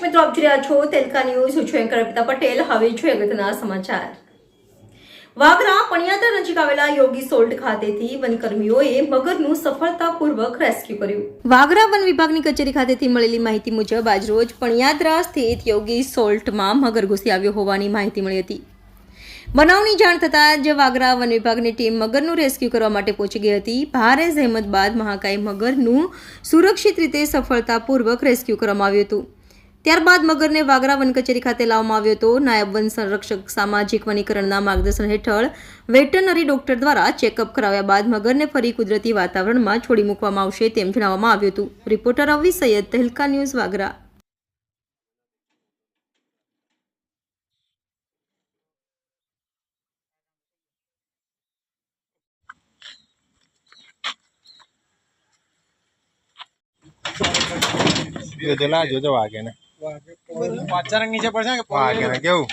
મિત્રો, આપ જોઈ રહ્યા છો તેલકા ન્યૂઝ. હું છું એન્કર પટેલ. હવે છું અગત્યના સમાચાર. વાગરા પણિયાદર નજીક આવેલા યોગી સોલ્ટ ખાતેથી વનકર્મીઓએ મગરનું સફળતાપૂર્વક રેસ્ક્યુ કર્યું. વાગરા વન વિભાગની કચેરી ખાતેથી મળેલી માહિતી મુજબ, આજરોજ પણિયાદરા સ્થિત યોગી સોલ્ટમાં મગર ઘૂસી આવ્યો હોવાની માહિતી મળી હતી. બનાવની જાણ થતાં જ વાગરા વન વિભાગની ટીમ મગરનું રેસ્ક્યુ કરવા માટે પહોંચી ગઈ હતી. ભારે જહેમત બાદ મહાકાય મગરનું સુરક્ષિત રીતે સફળતાપૂર્વક રેસ્ક્યુ કરવામાં આવ્યું હતું. ત્યારબાદ મગરને વાગરા વન કચેરી ખાતે લાવવામાં આવ્યો હતો. નાયબ વન સંરક્ષક સામાજિક વનીકરણના માર્ગદર્શન હેઠળ વેટરનરી ડોક્ટર દ્વારા ચેકઅપ કરાવ્યા બાદ મગરને ફરી કુદરતી વાતાવરણમાં છોડી મૂકવામાં આવશે તેમ જણાવવામાં આવ્યું હતું. Reporter Avi Saiyad Tehelka news Vagra. જોજો લા જોજો વાગે ને. પાછા રંગ નીચે પડશે કે વાગે ને કેવું?